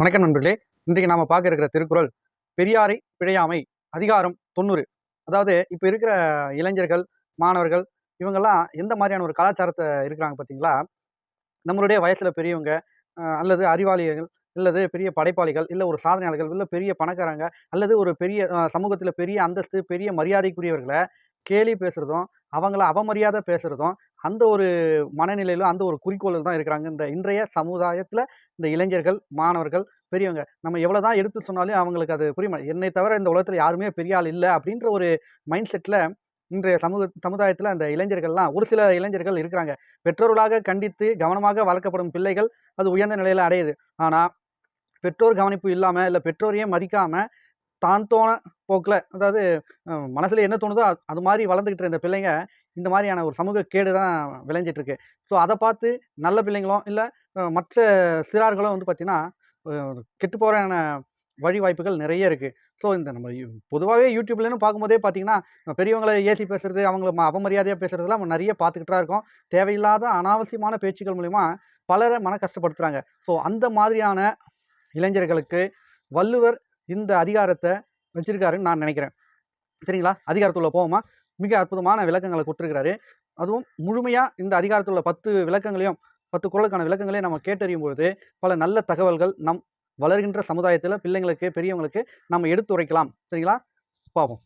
வணக்கம் நண்பர்களே. இன்றைக்கு நாம் பார்க்க இருக்கிற திருக்குறள் பெரியாரை பிழையாமை அதிகாரம் தொண்ணூறு. அதாவது இப்போ இருக்கிற இளைஞர்கள் மாணவர்கள் இவங்கெல்லாம் எந்த மாதிரியான ஒரு கலாச்சாரத்தை இருக்கிறாங்க பார்த்தீங்களா? நம்மளுடைய வயசில் பெரியவங்க அல்லது அறிவாளிகள் அல்லது பெரிய படைப்பாளிகள் இல்லை ஒரு சாதனையாளர்கள் இல்லை பெரிய பணக்காரங்க அல்லது ஒரு பெரிய சமூகத்தில் பெரிய அந்தஸ்து பெரிய மரியாதைக்குரியவர்களை கேலி பேசுகிறதும் அவங்கள அவமரியாதை பேசுகிறதும் அந்த ஒரு மனநிலையிலும் அந்த ஒரு குறிக்கோளில் தான் இருக்கிறாங்க. இந்த இன்றைய சமுதாயத்தில் இந்த இளைஞர்கள் மாணவர்கள் பெரியவங்க நம்ம எவ்வளோ தான் எடுத்து சொன்னாலும் அவங்களுக்கு அது புரியும்? என்னை தவிர இந்த உலகத்தில் யாருமே பெரிய ஆள் இல்லை அப்படின்ற ஒரு மைண்ட் செட்டில் இன்றைய சமூக சமுதாயத்தில் அந்த இளைஞர்கள்லாம் ஒரு சில இளைஞர்கள் இருக்கிறாங்க. பெற்றோர்களாக கண்டித்து கவனமாக வளர்க்கப்படும் பிள்ளைகள் அது உயர்ந்த நிலையில் அடையுது. ஆனால் பெற்றோர் கவனிப்பு இல்லாமல் இல்லை பெற்றோரையே மதிக்காமல் தான் தோண போக்கில் அதாவது மனசில் என்ன தோணுதோ அது- மாதிரி வளர்ந்துக்கிட்டு இருந்த பிள்ளைங்க இந்த மாதிரியான ஒரு சமூக கேடு தான் விளைஞ்சிட்ருக்கு. ஸோ அதை பார்த்து நல்ல பிள்ளைங்களும் இல்லை மற்ற சிறார்களும் வந்து பார்த்திங்கன்னா கெட்டு போகிறான வழி வாய்ப்புகள் நிறைய இருக்குது ஸோ இந்த நம்ம பொதுவாகவே யூடியூப்லன்னு பார்க்கும்போதே பார்த்தீங்கன்னா பெரியவங்களை ஏசி பேசுகிறது அவங்கள ம- அவமரியாதையாக பேசுகிறதுலாம் நம்ம நிறைய பார்த்துக்கிட்டு தான் இருக்கோம். தேவையில்லாத அனாவசியமான பேச்சுக்கள் மூலிமா பலரை மன கஷ்டப்படுத்துகிறாங்க ஸோ அந்த மாதிரியான இளைஞர்களுக்கு வள்ளுவர் இந்த அதிகாரத்தை வச்சிருக்காருன்னு நான் நினைக்கிறேன். சரிங்களா? அதிகாரத்துள்ள போவோமா மிக அற்புதமான விளக்கங்களை கொடுத்துருக்கிறாரு. அதுவும் முழுமையாக இந்த அதிகாரத்தில் பத்து விளக்கங்களையும் பத்து குரலுக்கான விளக்கங்களையும் நம்ம கேட்டறியும் பொழுது பல நல்ல தகவல்கள் நம் வளர்கின்ற சமுதாயத்தில் பிள்ளைங்களுக்கு பெரியவங்களுக்கு நம்ம எடுத்துரைக்கலாம். சரிங்களா? பார்ப்போம்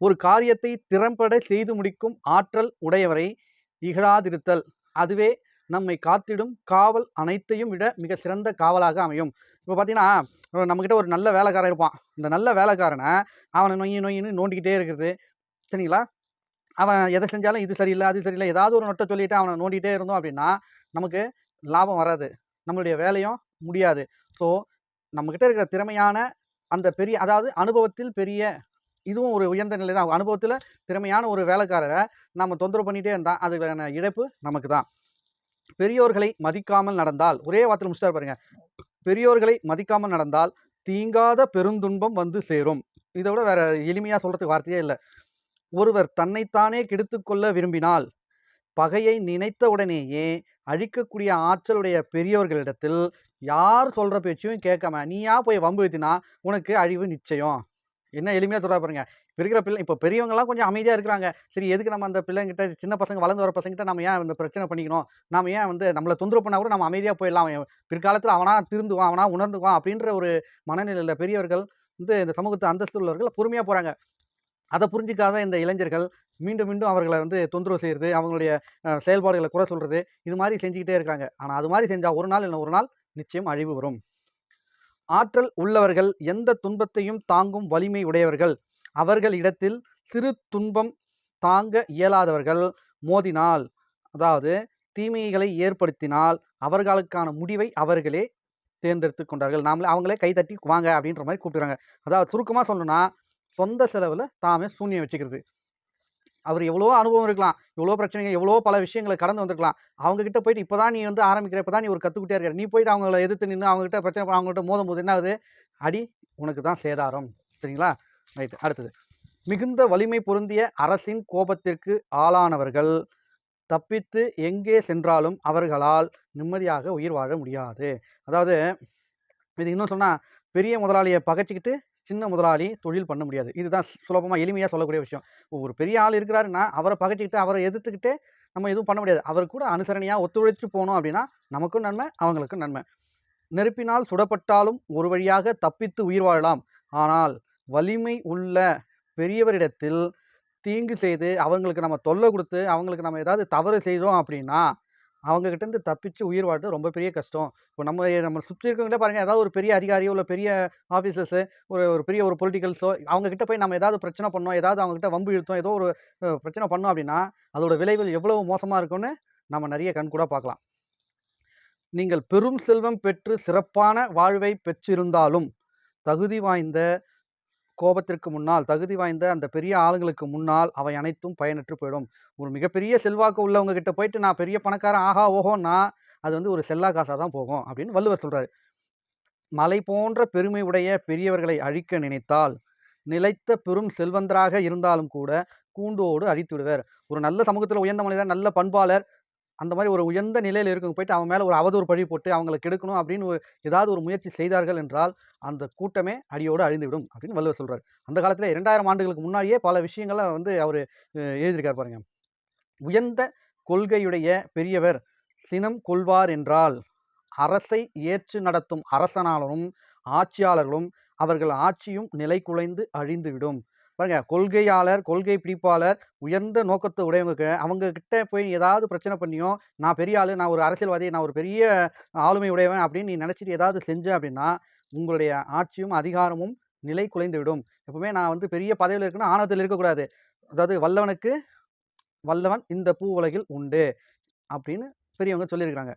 ஒரு காரியத்தை திறம்பட செய்து முடிக்கும் ஆற்றல் உடையவரை இகழாதிருத்தல். அதுவே நம்மை காத்திடும் காவல் அனைத்தையும் விட மிக சிறந்த காவலாக அமையும். இப்போ பார்த்தீங்கன்னா நம்மக்கிட்ட ஒரு நல்ல வேலைக்காரன் இருப்பான். இந்த நல்ல வேலைக்காரனை அவனை நொய் நொயின்னு நோண்டிக்கிட்டே இருக்கிறது சரிங்களா? அவன் எதை செஞ்சாலும் இது சரியில்லை அது சரியில்லை ஏதாவது ஒரு நொட்டை சொல்லிட்டு அவனை நோண்டிகிட்டே இருந்தோம் அப்படின்னா நமக்கு லாபம் வராது. நம்மளுடைய வேலையும் முடியாது. ஸோ நம்மக்கிட்ட இருக்கிற திறமையான அந்த பெரிய அதாவது அனுபவத்தில் பெரிய இதுவும் ஒரு உயர்ந்த நிலை தான் அனுபவத்தில் திறமையான ஒரு வேலைக்காரரை நம்ம தொந்தரவு பண்ணிகிட்டே இருந்தால் அதுக்கான இழப்பு நமக்கு தான் பெரியோர்களை மதிக்காமல் நடந்தால் ஒரே வார்த்தையில் முடிச்சிட்டார் பாருங்க. பெரியோர்களை மதிக்காமல் நடந்தால் தீங்காத பெருந்துன்பம் வந்து சேரும். இதை விட வேற எளிமையாக சொல்கிறதுக்கு வார்த்தையே இல்லை. ஒருவர் தன்னைத்தானே கெடுத்துக்கொள்ள விரும்பினால் பகையை நினைத்த உடனேயே அழிக்கக்கூடிய ஆற்றலுடைய பெரியோர்களிடத்தில் யார் சொல்கிற பேச்சையும் கேட்காம நீயா போய் வம்பு வைத்தினா உனக்கு அழிவு நிச்சயம். என்ன எளிமையாக சொல்கிறா பாருங்க. இப்போ இருக்கிற பிள்ளை இப்போ பெரியவங்கலாம் கொஞ்சம் அமைதியாக இருக்கிறாங்க. சரி எதுக்கு நம்ம அந்த பிள்ளைங்கிட்ட சின்ன பசங்க வளர்ந்து வர பசங்கிட்ட நம்ம ஏன் இந்த பிரச்சனை பண்ணிக்கணும்? நம்ம ஏன் வந்து நம்மளை தொந்தரவு பண்ணால் கூட நம்ம அமைதியாக போயிடலாம். அவன் பிற்காலத்தில் அவனா திருந்துவான் அவனா உணர்ந்துவான் அப்படின்ற ஒரு மனநிலையில் பெரியவர்கள் வந்து இந்த சமூகத்து அந்தஸ்து உள்ளவர்கள் பொறுமையாக போகிறாங்க அதை புரிஞ்சிக்காத இந்த இளைஞர்கள் மீண்டும் மீண்டும் அவர்களை வந்து தொந்தரவு செய்கிறது அவங்களுடைய செயல்பாடுகளை குறை சொல்கிறது இது மாதிரி செஞ்சுக்கிட்டே இருக்கிறாங்க. ஆனால் அது மாதிரி செஞ்சால் ஒரு நாள் இல்லை ஒரு நாள் நிச்சயம் அழிவு வரும். ஆற்றல் உள்ளவர்கள் எந்த துன்பத்தையும் தாங்கும் வலிமை உடையவர்கள். அவர்கள் இடத்தில் சிறு துன்பம் தாங்க இயலாதவர்கள் மோதினால் அதாவது தீமைகளை ஏற்படுத்தினால் அவர்களுக்கான முடிவை அவர்களே தேர்ந்தெடுத்து கொண்டார்கள். நாமளே அவங்களே கைதட்டி வாங்க அப்படின்ற மாதிரி கூப்பிடுறாங்க. அதாவது சுருக்கமாக சொல்லணும்னா சொந்த செலவில் தாமே சூன்யம் வச்சுக்கிறது. அவர் எவ்வளோ அனுபவம் இருக்கலாம். எவ்வளோ பிரச்சனைகள் எவ்வளோ பல விஷயங்களை கடந்து வந்திருக்கலாம். அவங்ககிட்ட போயிட்டு இப்போ தான் நீ வந்து ஆரம்பிக்கிற இப்போ தான் நீ ஒரு கற்றுக்கிட்டே இருக்கிற. நீ போயிட்டு அவங்கள எதிர்த்து நின்று அவங்ககிட்ட பிரச்சனை அவங்ககிட்ட மோதும் போது என்ன ஆகுது? அடி உனக்கு தான் சேதாரம். சரிங்களா? ரைட்டு அடுத்தது. மிகுந்த வலிமை பொருந்திய அரசின் கோபத்திற்கு ஆளானவர்கள் தப்பித்து எங்கே சென்றாலும் அவர்களால் நிம்மதியாக உயிர் வாழ முடியாது. அதாவது இது இன்னும் சொன்னால் பெரிய முதலாளியை பகைச்சிக்கிட்டு சின்ன முதலாளி தொழில் பண்ண முடியாது. இதுதான் சுலபமாக எளிமையாக சொல்லக்கூடிய விஷயம். ஒரு பெரிய ஆள் இருக்கிறாருன்னா அவரை பகைச்சிக்கிட்டு அவரை எதிர்த்துக்கிட்டு நம்ம எதுவும் பண்ண முடியாது. அவர் கூட அனுசரணையாக ஒத்துழைச்சு போனோம் அப்படின்னா நமக்கும் நன்மை அவங்களுக்கும் நன்மை. நெருப்பினால் சுடப்பட்டாலும் ஒரு வழியாக தப்பித்து உயிர் வாழலாம். ஆனால் வலிமை உள்ள பெரியவரிடத்தில் தீங்கு செய்து அவங்களுக்கு நம்ம தொல்லை கொடுத்து அவங்களுக்கு நம்ம ஏதாவது தவறு செய்தோம் அப்படின்னா அவங்க இருந்து தப்பிச்சு உயிர் வாழ்றது ரொம்ப பெரிய கஷ்டம். இப்போ நம்ம நம்ம சுற்றி இருக்கவங்களே பாருங்கள் ஏதாவது ஒரு பெரிய அதிகாரியோ இல்லை பெரிய ஆஃபீஸர்ஸு ஒரு ஒரு பெரிய ஒரு பொலிட்டிக்கல்ஸோ அவங்கக்கிட்ட போய் நம்ம ஏதாவது பிரச்சனை பண்ணோம் ஏதாவது அவங்ககிட்ட வம்பு இழுத்தோம் ஏதோ ஒரு பிரச்சனை பண்ணோம் அப்படின்னா அதோட விளைவுகள் எவ்வளவு மோசமாக இருக்கும்னு நம்ம நிறைய கண் கூட பார்க்கலாம். நீங்கள் பெரும் செல்வம் பெற்று சிறப்பான வாழ்வை பெற்றிருந்தாலும் தகுதி வாய்ந்த கோபத்திற்கு முன்னால் தகுதி வாய்ந்த அந்த பெரிய ஆளுங்களுக்கு முன்னால் அவை அனைத்தும் பயனற்று போயிடும். ஒரு மிகப்பெரிய செல்வாக்கு உள்ளவங்க கிட்ட போயிட்டு நான் பெரிய பணக்காரன் ஆஹா ஓஹோன்னா அது வந்து ஒரு செல்லா காசாக தான் போகும். அப்படின்னு வள்ளுவர் சொல்கிறார் மலை போன்ற பெருமை உடைய பெரியவர்களை அழிக்க நினைத்தால் நிலைத்த பெரும் செல்வந்தராக இருந்தாலும் கூட கூண்டோடு அழித்து விடுவர். ஒரு நல்ல சமூகத்தில் உயர்ந்த மனிதர் நல்ல பண்பாளர் அந்த மாதிரி ஒரு உயர்ந்த நிலையில் இருக்கவங்க போயிட்டு அவன் மேலே ஒரு அவதூறு பழி போட்டு அவங்களை கெடுக்கணும் அப்படின்னு ஒரு ஏதாவது ஒரு முயற்சி செய்தார்கள் என்றால், அந்த கூட்டமே அடியோடு அழிந்துவிடும் அப்படின்னு வள்ளுவர் சொல்கிறார் அந்த காலத்தில் இரண்டாயிரம் ஆண்டுகளுக்கு முன்னாடியே பல விஷயங்களை வந்து அவர் எழுதியிருக்கார் பாருங்கள் பாருங்க. உயர்ந்த கொள்கையுடைய பெரியவர் சினம் கொள்வார் என்றால், அரசை ஏற்று நடத்தும் அரசனாலும், ஆட்சியாளர்களும் அவர்கள் ஆட்சியும் நிலைகுலைந்து அழிந்துவிடும். பாருங்க கொள்கையாளர், கொள்கை பிடிப்பாளர், உயர்ந்த நோக்கத்தை உடையவங்க அவங்க கிட்ட போய் ஏதாவது பிரச்சனை பண்ணியோ, நான் பெரிய ஆளு, நான் ஒரு அரசியல்வாதி, நான் ஒரு பெரிய ஆளுமை உடையவன் அப்படின்னு நீ நினச்சிட்டு ஏதாவது செஞ்ச அப்படின்னா, உங்களுடைய ஆட்சியும், அதிகாரமும் நிலை குலைந்து விடும். எப்பவுமே நான் வந்து பெரிய பதவியில் இருக்கேன்னா ஆணவத்தில் இருக்கக்கூடாது. அதாவது வல்லவனுக்கு வல்லவன் இந்த பூ உலகில் உண்டு அப்படின்னு பெரியவங்க சொல்லியிருக்கிறாங்க.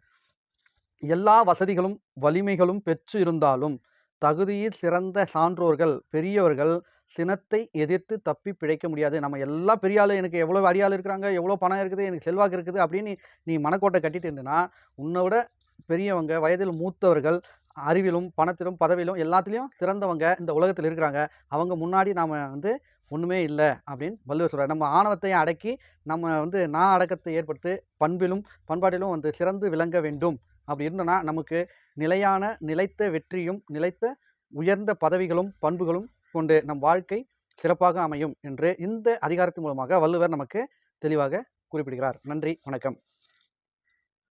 எல்லா வசதிகளும், வலிமைகளும் பெற்று இருந்தாலும், தகுதியில் சிறந்த சான்றோர்கள், பெரியவர்கள் சினத்தை எதிர்த்து தப்பி பிழைக்க முடியாது. நம்ம எல்லா பெரிய எனக்கு எவ்வளோ அடியாள் இருக்கிறாங்க, எவ்வளோ பணம் இருக்குது, எனக்கு செல்வாக்கு இருக்குது அப்படின்னு நீ மனக்கோட்டை கட்டிட்டு இருந்தேன்னா உன்னை விட பெரியவங்க, வயதில் மூத்தவர்கள், அறிவிலும், பணத்திலும், பதவியிலும் எல்லாத்துலேயும் சிறந்தவங்க இந்த உலகத்தில் இருக்கிறாங்க. அவங்க முன்னாடி நாம் வந்து ஒன்றுமே இல்லை அப்படின்னு வள்ளுவர் சொல்கிறார் நம்ம ஆணவத்தையும் அடக்கி, நம்ம வந்து நான் அடக்கத்தை ஏற்படுத்தி, பண்பிலும், பண்பாட்டிலும் வந்து சிறந்து விளங்க வேண்டும். அப்படி இருந்தனா நமக்கு நிலையான, நிலைத்த வெற்றியும், நிலைத்த உயர்ந்த பதவிகளும், பண்புகளும் கொண்டு நம் வாழ்க்கை சிறப்பாக அமையும் என்று இந்த அதிகாரத்தின் மூலமாக வள்ளுவர் நமக்கு தெளிவாக குறிப்பிடுகிறார். நன்றி, வணக்கம்.